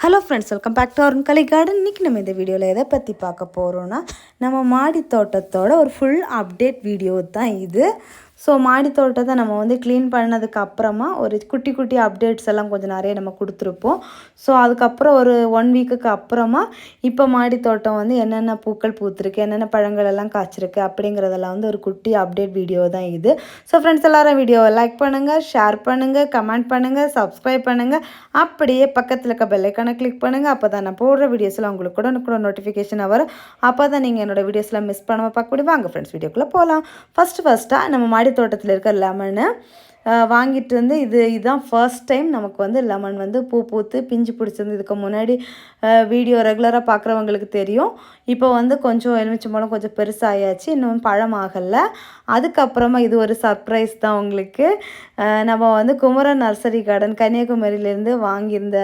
Hello friends welcome back to Arun Kalai garden இன்றைக்கி நம்ம இந்த வீடியோவில் எதை பற்றி பார்க்க போகிறோன்னா நம்ம மாடி தோட்டத்தோட ஒரு ஃபுல் அப்டேட் வீடியோ தான் இது. ஸோ மாடி தோட்டத்தை நம்ம வந்து க்ளீன் பண்ணதுக்கு அப்புறமா ஒரு குட்டி குட்டி அப்டேட்ஸ் எல்லாம் கொஞ்சம் நிறைய நம்ம கொடுத்துருப்போம். ஸோ அதுக்கப்புறம் ஒரு ஒன் வீக்குக்கு அப்புறமா இப்போ மாடி தோட்டம் வந்து என்னென்ன பூக்கள் பூத்துருக்கு என்னென்ன பழங்கள் எல்லாம் காய்ச்சிருக்கு அப்படிங்கிறதெல்லாம் வந்து ஒரு குட்டி அப்டேட் வீடியோ தான் இது. ஸோ ஃப்ரெண்ட்ஸ் எல்லாரும் வீடியோவை லைக் பண்ணுங்கள் ஷேர் பண்ணுங்கள் கமெண்ட் பண்ணுங்கள் சப்ஸ்கிரைப் பண்ணுங்கள் அப்படியே பக்கத்தில் இருக்க பெல்லைக்கான கிளிக் பண்ணுங்கள் அப்போ தான் நான் போடுற வீடியோஸில் உங்களுக்கு கூட கூட நோட்டிஃபிகேஷன் வரும் அப்போ தான் நீங்கள் என்னோட வீடியோஸில் மிஸ் பண்ணாமல் பார்க்கக்கூடிய வாங்க ஃப்ரெண்ட்ஸ் வீடியோக்குள்ளே போகலாம் ஃபஸ்ட்டு ஃபஸ்ட்டாக நம்ம மாடி தோட்டத்தில் இருக்க லெமனை வாங்கிட்டு வந்து இது இதுதான் ஃபர்ஸ்ட் டைம் நமக்கு வந்து லெமன் வந்து பூ பூத்து பிஞ்சு பிடிச்சிருந்து இதுக்கு முன்னாடி வீடியோ ரெகுலராக பார்க்குறவங்களுக்கு தெரியும். இப்போ வந்து கொஞ்சம் எலுமிச்சம்பழம் கொஞ்சம் பெருசாகியாச்சு இன்னும் பழம் ஆகலை. அதுக்கப்புறமா இது ஒரு சர்ப்ரைஸ் தான் உங்களுக்கு. நம்ம வந்து குமரன் நர்சரி கார்டன் கன்னியாகுமரியிலேருந்து வாங்கியிருந்த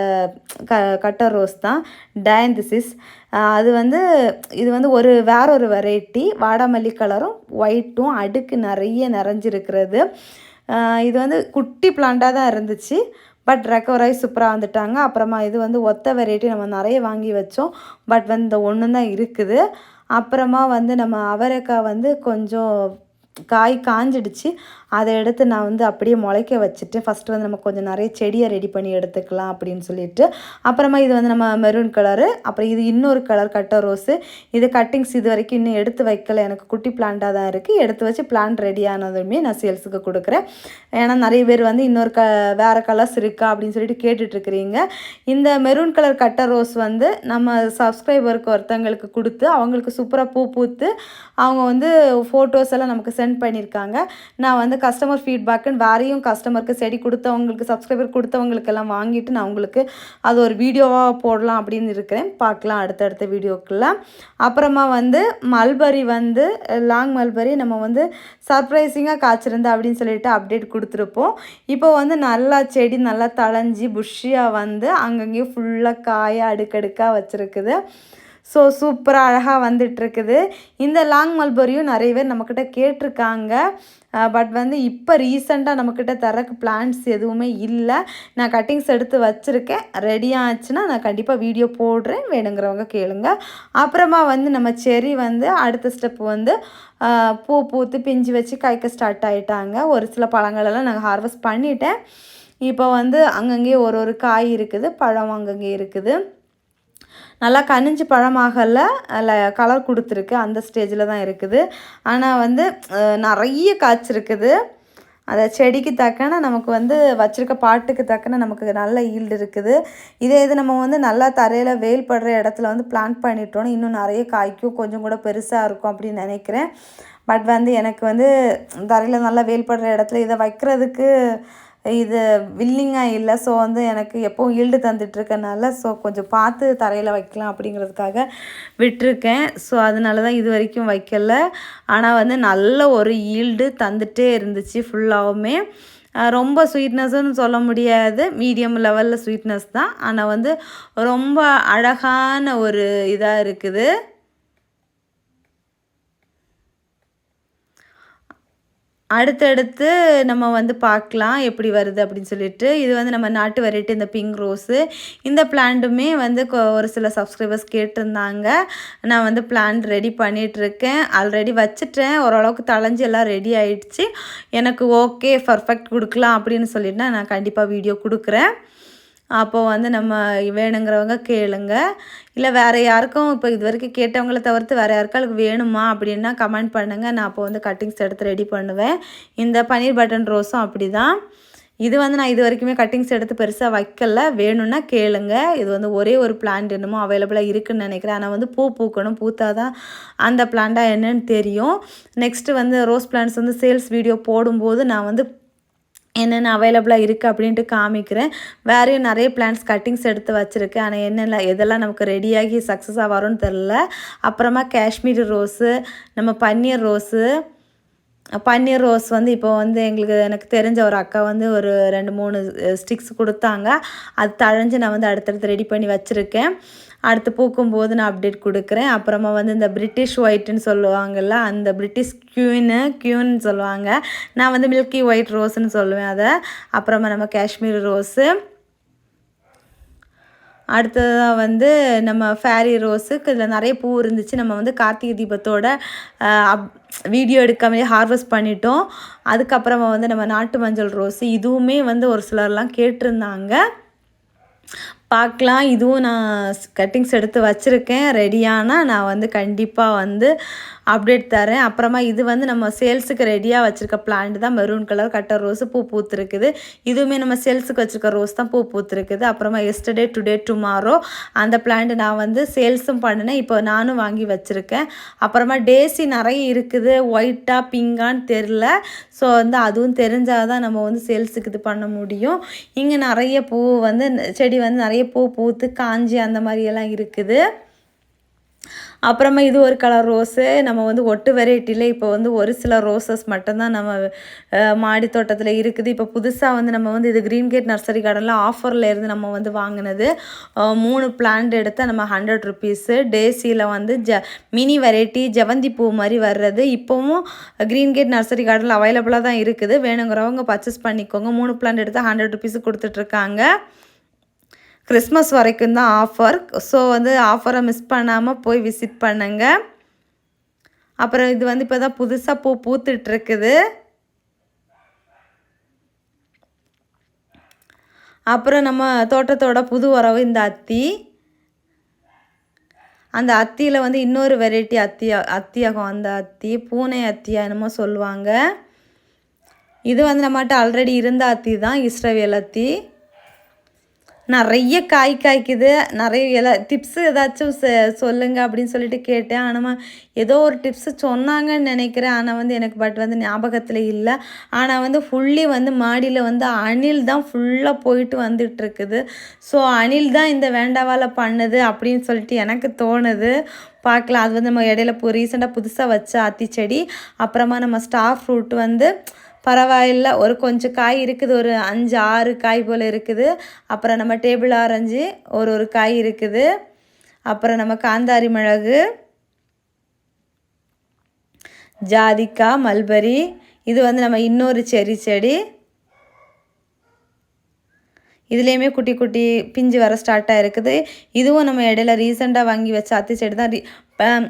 க கட்டர் ரோஸ் தான் டயந்திசிஸ் அது வந்து இது வந்து ஒரு வேற ஒரு வெரைட்டி வாடாமல்லி கலரும் ஒயிட்டும் அடுக்கு நிறைய நிறைஞ்சிருக்கிறது. இது வந்து குட்டி பிளான்ட்டாக தான் இருந்துச்சு. பட் ரெக்கவர் ஆகி சூப்பராக வந்துட்டாங்க. அப்புறமா இது வந்து ஒத்த வெரைட்டி நம்ம நிறைய வாங்கி வச்சோம். பட் வந்து இந்த ஒன்று தான் இருக்குது. அப்புறமா வந்து நம்ம அவரைக்காய் வந்து கொஞ்சம் காய் காஞ்சிடுச்சு. அதை எடுத்து நான் வந்து அப்படியே முளைக்க வச்சுட்டு ஃபஸ்ட்டு வந்து நம்ம கொஞ்சம் நிறைய செடியை ரெடி பண்ணி எடுத்துக்கலாம் அப்படின்னு சொல்லிட்டு அப்புறமா இது வந்து நம்ம மெரூன் கலரு அப்புறம் இது இன்னொரு கலர் கட்ட ரோஸு இது கட்டிங்ஸ் இது வரைக்கும் இன்னும் எடுத்து வைக்கல. எனக்கு குட்டி பிளான்ட்டாக தான் இருக்குது எடுத்து வச்சு பிளான்ட் ரெடி ஆனதுமே நான் சேல்ஸுக்கு கொடுக்குறேன். ஏன்னா நிறைய பேர் வந்து இன்னொரு க வேறு கலர்ஸ் இருக்கா அப்படின்னு சொல்லிட்டு கேட்டுட்ருக்குறீங்க. இந்த மெரூன் கலர் கட்ட ரோஸ் வந்து நம்ம சப்ஸ்கிரைபருக்கு ஒருத்தவங்களுக்கு கொடுத்து அவங்களுக்கு சூப்பராக பூ பூத்து அவங்க வந்து ஃபோட்டோஸ் எல்லாம் நமக்கு சென்ட் பண்ணியிருக்காங்க. நான் வந்து கஸ்டமர் ஃபீட்பேக்குன்னு வேறையும் கஸ்டமருக்கு செடி கொடுத்தவங்களுக்கு சப்ஸ்கிரைபர் கொடுத்தவங்களுக்கெல்லாம் வாங்கிட்டு நான் உங்களுக்கு அது ஒரு வீடியோவாக போடலாம் அப்படின்னு இருக்கிறேன். பார்க்கலாம் அடுத்தடுத்த வீடியோக்குள்ள. அப்புறமா வந்து மல்பரி வந்து லாங் மல்பரி நம்ம வந்து சர்ப்ரைசிங்காக காய்ச்சிருந்தா அப்படின்னு சொல்லிட்டு அப்டேட் கொடுத்துருப்போம். இப்போ வந்து நல்லா செடி நல்லா தளைஞ்சி புஷ்ஷியாக வந்து அங்கங்கேயும் ஃபுல்லாக காய அடுக்கடுக்காக வச்சுருக்குது. ஸோ சூப்பராக அழகாக வந்துட்டுருக்குது. இந்த லாங் மல்பரியும் நிறைய பேர் நம்மக்கிட்ட கேட்டிருக்காங்க. பட் வந்து இப்போ ரீசெண்டாக நம்மக்கிட்ட தரக்கு பிளான்ஸ் எதுவுமே இல்லை. நான் கட்டிங்ஸ் எடுத்து வச்சுருக்கேன். ரெடி ஆச்சுன்னா நான் கண்டிப்பாக வீடியோ போடுறேன். வேணுங்கிறவங்க கேளுங்க. அப்புறமா வந்து நம்ம செரி வந்து அடுத்த ஸ்டெப் வந்து பூ பூத்து பிஞ்சு வச்சு காய்க்க ஸ்டார்ட் ஆகிட்டாங்க ஒரு சில பழங்களெல்லாம் நாங்கள் ஹார்வெஸ்ட் பண்ணிட்டேன். இப்போ வந்து அங்கங்கேயே ஒரு ஒரு காய் இருக்குது. பழம் அங்கங்கே இருக்குது. நல்லா கனிஞ்சு பழமாகல கலர் கொடுத்துருக்கு. அந்த ஸ்டேஜில் தான் இருக்குது. ஆனால் வந்து நிறைய காய்ச்சிருக்குது அதை செடிக்கு தக்கன நமக்கு வந்து வச்சுருக்க பாட்டுக்கு தக்கன நமக்கு நல்ல ஈல்டு இருக்குது. இதே இது நம்ம வந்து நல்லா தரையில் வெயில் படுற இடத்துல வந்து பிளான்ட் பண்ணிட்டோன்னு இன்னும் நிறைய காய்க்கும். கொஞ்சம் கூட பெருசாக இருக்கும் அப்படின்னு நினைக்கிறேன். பட் வந்து எனக்கு வந்து தரையில் நல்லா வெயில் படுற இடத்துல இதை வைக்கிறதுக்கு இது வில்லிங்காக இல்லை ஸோ வந்து எனக்கு எப்போவும் ஈல்டு தந்துட்டுருக்கனால ஸோ கொஞ்சம் பார்த்து தரையில் வைக்கலாம் அப்படிங்கிறதுக்காக விட்டுருக்கேன். ஸோ அதனால தான் இது வரைக்கும் வைக்கல. ஆனால் வந்து நல்ல ஒரு ஈல்டு தந்துகிட்டே இருந்துச்சு ஃபுல்லாகவுமே ரொம்ப ஸ்வீட்னஸ்ன்னு சொல்ல முடியாது. மீடியம் லெவலில் ஸ்வீட்னஸ் தான். ஆனால் வந்து ரொம்ப அழகான ஒரு இதாக இருக்குது. அடுத்தடுத்து நம்ம வந்து பார்க்கலாம் எப்படி வருது அப்படின்னு சொல்லிட்டு. இது வந்து நம்ம நாட்டு வெரைட்டி இந்த பிங்க் ரோஸு இந்த பிளான்ட்டுமே வந்து ஒரு சில சப்ஸ்கிரைபர்ஸ் கேட்டிருந்தாங்க. நான் வந்து பிளான்ட் ரெடி பண்ணிகிட்ருக்கேன் ஆல்ரெடி வச்சுட்டேன். ஓரளவுக்கு தளைஞ்சு எல்லாம் ரெடி ஆகிடுச்சு எனக்கு ஓகே பர்ஃபெக்ட் கொடுக்கலாம் அப்படின்னு சொல்லிட்டு நான் கண்டிப்பாக வீடியோ கொடுக்குறேன். அப்போது வந்து நம்ம வேணுங்கிறவங்க கேளுங்க. இல்லை வேறு யாருக்கும் இப்போ இது வரைக்கும் கேட்டவங்கள தவிர்த்து வேறு யாருக்காளுக்கு வேணுமா அப்படின்னா கமெண்ட் பண்ணுங்கள் நான் அப்போ வந்து கட்டிங்ஸ் எடுத்து ரெடி பண்ணுவேன். இந்த பன்னீர் பட்டன் ரோஸும் அப்படி தான் இது வந்து நான் இது வரைக்குமே கட்டிங்ஸ் எடுத்து பெருசாக வைக்கல. வேணும்னா கேளுங்க. இது வந்து ஒரே ஒரு பிளான்ட் என்னமோ அவைலபிளாக இருக்குதுன்னு நினைக்கிறேன். ஆனால் வந்து பூ பூக்கணும். பூத்தா தான் அந்த பிளான்ட்டாக என்னன்னு தெரியும். நெக்ஸ்ட்டு வந்து ரோஸ் பிளான்ட்ஸ் வந்து சேல்ஸ் வீடியோ போடும்போது நான் வந்து என்னென்ன அவைலபிளாக இருக்குது அப்படின்ட்டு காமிக்கிறேன். வேறையும் நிறைய பிளான்ஸ் கட்டிங்ஸ் எடுத்து வச்சுருக்கேன். ஆனால் என்னென்ன எதெல்லாம் நமக்கு ரெடியாகி சக்ஸஸாக வரும்னு தெரில அப்புறமா காஷ்மீர் ரோஸு நம்ம பன்னீர் ரோஸு பன்னீர் ரோஸ் வந்து இப்போ வந்து எங்களுக்கு எனக்கு தெரிஞ்ச ஒரு அக்கா வந்து ஒரு ரெண்டு மூணு ஸ்டிக்ஸ் கொடுத்தாங்க. அது தழைஞ்சு நான் வந்து அடுத்தடுத்து ரெடி பண்ணி வச்சுருக்கேன். அடுத்து பூக்கும்போது நான் அப்டேட் கொடுக்குறேன். அப்புறமா வந்து இந்த பிரிட்டிஷ் ஒயிட்டுன்னு சொல்லுவாங்கள்ல அந்த பிரிட்டிஷ் க்யூனு க்யூன்னு சொல்லுவாங்க. நான் வந்து மில்கி ஒயிட் ரோஸ்ன்னு சொல்லுவேன் அதை. அப்புறமா நம்ம காஷ்மீர் ரோஸு அடுத்ததாக வந்து நம்ம ஃபேரி ரோஸுக்கு இதில் நிறைய பூ இருந்துச்சு. நம்ம வந்து கார்த்திகை தீபத்தோட அப் வீடியோ எடுக்காமலே ஹார்வெஸ்ட் பண்ணிட்டோம். அதுக்கப்புறமா வந்து நம்ம நாட்டு மஞ்சள் ரோஸு இதுவுமே வந்து ஒரு சிலர்லாம் கேட்டிருந்தாங்க. பார்க்கலாம். இதுவும் நான் கட்டிங்ஸ் எடுத்து வச்சுருக்கேன். ரெடியானால் நான் வந்து கண்டிப்பாக வந்து அப்டேட் தரேன். அப்புறமா இது வந்து நம்ம சேல்ஸுக்கு ரெடியாக வச்சுருக்க பிளான்ட் தான். மெரூன் கலர் கட்டர் ரோஸு பூ பூத்துருக்குது. இதுவுமே நம்ம சேல்ஸுக்கு வச்சுருக்க ரோஸ் தான் பூ பூத்துருக்குது. அப்புறமா எஸ்டர்டே டுடே டுமாரோ அந்த பிளான்ட் நான் வந்து சேல்ஸும் பண்ணினேன். இப்போ நானும் வாங்கி வச்சுருக்கேன். அப்புறமா டேசி நிறைய இருக்குது. ஒயிட்டாக பிங்கான்னு தெரில ஸோ வந்து அதுவும் தெரிஞ்சால் தான் நம்ம வந்து சேல்ஸுக்கு இது பண்ண முடியும். இங்கே நிறைய பூ வந்து செடி வந்து நிறைய பூ பூத்து காஞ்சி அந்த மாதிரியெல்லாம் இருக்குது. அப்புறமா இது ஒரு கலர் ரோஸு நம்ம வந்து ஒட்டு வெரைட்டியில் இப்போ வந்து ஒரு சில ரோசஸ் மட்டும்தான் நம்ம மாடி தோட்டத்தில் இருக்குது. இப்போ புதுசாக வந்து நம்ம வந்து இது க்ரீன் கேட் நர்சரி கார்டனில் ஆஃபரில் இருந்து நம்ம வந்து வாங்கினது. மூணு பிளான்ட் எடுத்தால் நம்ம ஹண்ட்ரட் ருபீஸு டேசியில் வந்து ஜ மினி வெரைட்டி ஜவந்தி பூ மாதிரி வர்றது. இப்போவும் க்ரீன் கேட் நர்சரி கார்டனில் அவைலபிளாக தான் இருக்குது. வேணுங்கிறவங்க பர்ச்சேஸ் பண்ணிக்கோங்க. மூணு பிளான்ட் எடுத்தால் ஹண்ட்ரட் ருபீஸு கொடுத்துட்ருக்காங்க கிறிஸ்மஸ் வரைக்கும் தான் ஆஃபர் ஸோ வந்து ஆஃபரை மிஸ் பண்ணாமல் போய் விசிட் பண்ணுங்க. அப்புறம் இது வந்து இப்போ தான் புதுசாக பூ பூத்துட்ருக்குது. அப்புறம் நம்ம தோட்டத்தோட புது உறவு இந்த அத்தி. அந்த அத்தியில் வந்து இன்னொரு வெரைட்டி அத்தியா அத்தியாகும். அந்த அத்தி பூனை அத்தியா என்னமோ சொல்லுவாங்க. இது வந்து நம்மகிட்ட ஆல்ரெடி இருந்த அத்தி தான் இஸ்ரவேல் அத்தி. நிறைய காய் காய்க்குது. நிறைய எல்லா டிப்ஸு ஏதாச்சும் சொல்லுங்கள் அப்படின்னு சொல்லிட்டு கேட்டேன். ஆனால் ஏதோ ஒரு டிப்ஸு சொன்னாங்கன்னு நினைக்கிறேன். ஆனால் வந்து எனக்கு பட் வந்து ஞாபகத்தில் இல்லை. ஆனால் வந்து ஃபுல்லி வந்து மாடியில் வந்து அணில் தான் ஃபுல்லாக போயிட்டு வந்துட்டுருக்குது. ஸோ அணில் தான் இந்த வேண்டாவால் பண்ணுது அப்படின்னு சொல்லிட்டு எனக்கு தோணுது. பார்க்கலாம். அது வந்து நம்ம இடையில இப்போ ரீசெண்டாக புதுசாக வச்ச செடி அப்புறமா நம்ம ஸ்டார் ஃப்ரூட் வந்து பரவாயில்ல. ஒரு கொஞ்சம் காய் இருக்குது. ஒரு அஞ்சு ஆறு காய் போல் இருக்குது. அப்புறம் நம்ம டேபிள் ஆரஞ்சு ஒரு ஒரு காய் இருக்குது. அப்புறம் நம்ம காந்தாரி மிளகு ஜாதிக்காய் மல்பரி. இது வந்து நம்ம இன்னொரு செரி செடி. இதுலேயுமே குட்டி குட்டி பிஞ்சு வர ஸ்டார்ட் ஆகிருக்குது இதுவும் நம்ம இடையில ரீசெண்டாக வாங்கி வச்ச அத்தி செடி தான்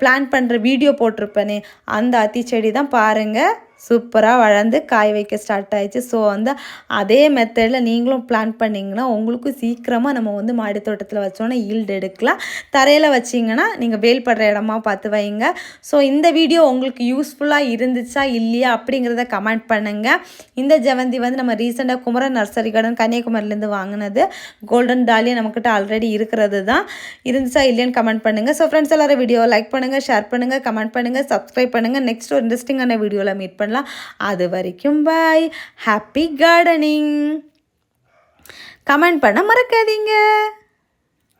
பிளான் பண்ணுற வீடியோ போட்டிருப்பேனே. அந்த அத்தி செடி தான் பாருங்கள் சூப்பராக வளர்ந்து காய் வைக்க ஸ்டார்ட் ஆயிடுச்சு. ஸோ வந்து அதே மெத்தடில் நீங்களும் பிளான் பண்ணிங்கன்னா உங்களுக்கும் சீக்கிரமாக நம்ம வந்து மாடி தோட்டத்தில் வச்சோன்னா ஈல்டு எடுக்கலாம். தரையில் வச்சிங்கன்னா நீங்கள் வேல் படுற இடமா பார்த்து வைங்க. ஸோ இந்த வீடியோ உங்களுக்கு யூஸ்ஃபுல்லாக இருந்துச்சா இல்லையா அப்படிங்கிறத கமெண்ட் பண்ணுங்கள் இந்த ஜெவந்தி வந்து நம்ம ரீசெண்டாக குமரன் நர்சரி கார்டன் கன்னியாகுமரிலேருந்து வாங்கினது. கோல்டன் டாலியா நம்மக்கிட்ட ஆல்ரெடி இருக்கிறது தான். இருந்துச்சா இல்லையான்னு கமெண்ட் பண்ணுங்கள் ஸோ ஃப்ரெண்ட்ஸ் எல்லாரும் வீடியோ லைக் பண்ணுங்கள் ஷேர் பண்ணுங்கள் கமெண்ட் பண்ணுங்கள் சப்ஸ்கிரைப் பண்ணுங்கள் நெக்ஸ்ட் ஒரு இன்ட்ரெஸ்டிங்கான வீடியோவில் மீட் பண்ணலாம். பண்ணலாம் அது வரைக்கும் பாய் ஹாப்பி கார்டனிங் கமெண்ட் பண்ண மறக்காதீங்க.